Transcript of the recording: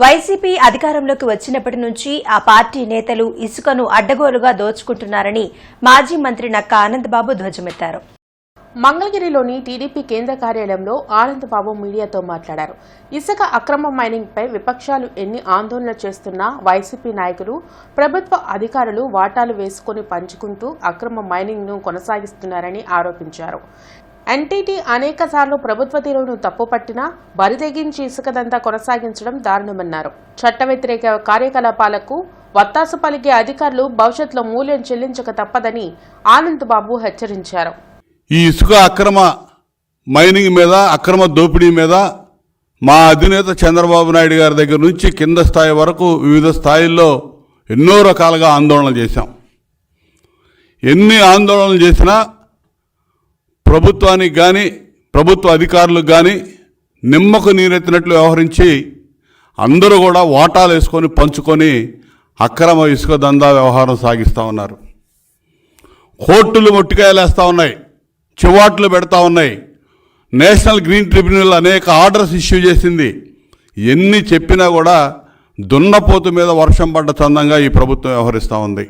YCP అధికారంలోకి వచ్చినప్పటి నుంచి ఆ పార్టీ నేతలు ఇసుకను అడ్డగోలుగా దోచుకుంటున్నారని మాజీ మంత్రి నక్క ఆనందబాబు ధ్వజమెత్తారు. మంగళగిరిలోని టీడీపీ కేంద్ర కార్యాలయంలో ఆనందబాబు మీడియాతో మాట్లాడారు. ఇసుక అక్రమ మైనింగ్పై విపక్షాలు ఎన్ని ఆందోళనలు చేస్తున్నా వైసీపీ నాయకులు ప్రభుత్వ అధికారులు వాటాలు వేసుకుని పంచుకుంటూ అక్రమ మైనింగ్ను కొనసాగిస్తున్నారని ఆరోపించారు. ఎన్టీటీ అనేక సార్లు ప్రభుత్వ తీరును తప్పుపట్టినా బరితెగించి ఇసుకదంతా కొనసాగించడం దారుణమన్నారు. చట్ట వ్యతిరేక కార్యకలాపాలకు వత్తాసు పలికే అధికారులు భవిష్యత్తులో మూల్యం చెల్లించక తప్పదని ఆనందబాబు హెచ్చరించారు. ఈ ఇసుక అక్రమ మైనింగ్ మీద అక్రమ దోపిడీ మీద మా అధినేత చంద్రబాబు నాయుడు గారి దగ్గర నుంచి కింద స్థాయి వరకు వివిధ స్థాయిల్లో ఎన్నో రకాలుగా ఆందోళనలు చేశాం. ఎన్ని ఆందోళనలు చేసినా ప్రభుత్వానికి కానీ ప్రభుత్వ అధికారులకు కానీ నిమ్మకు నీరెత్తినట్లు వ్యవహరించి అందరూ కూడా వాటాలు వేసుకొని పంచుకొని అక్రమ ఇసుక దందా వ్యవహారం సాగిస్తూ ఉన్నారు. కోర్టులు మొట్టికాయలేస్తూ ఉన్నాయి. చివాట్లు పెడతా ఉన్నాయి. నేషనల్ గ్రీన్ ట్రిబ్యునల్ అనేక ఆర్డర్స్ ఇష్యూ చేసింది. ఎన్ని చెప్పినా కూడా దున్నపోతు మీద వర్షం పడ్డ చందంగా ఈ ప్రభుత్వం వ్యవహరిస్తూ ఉంది.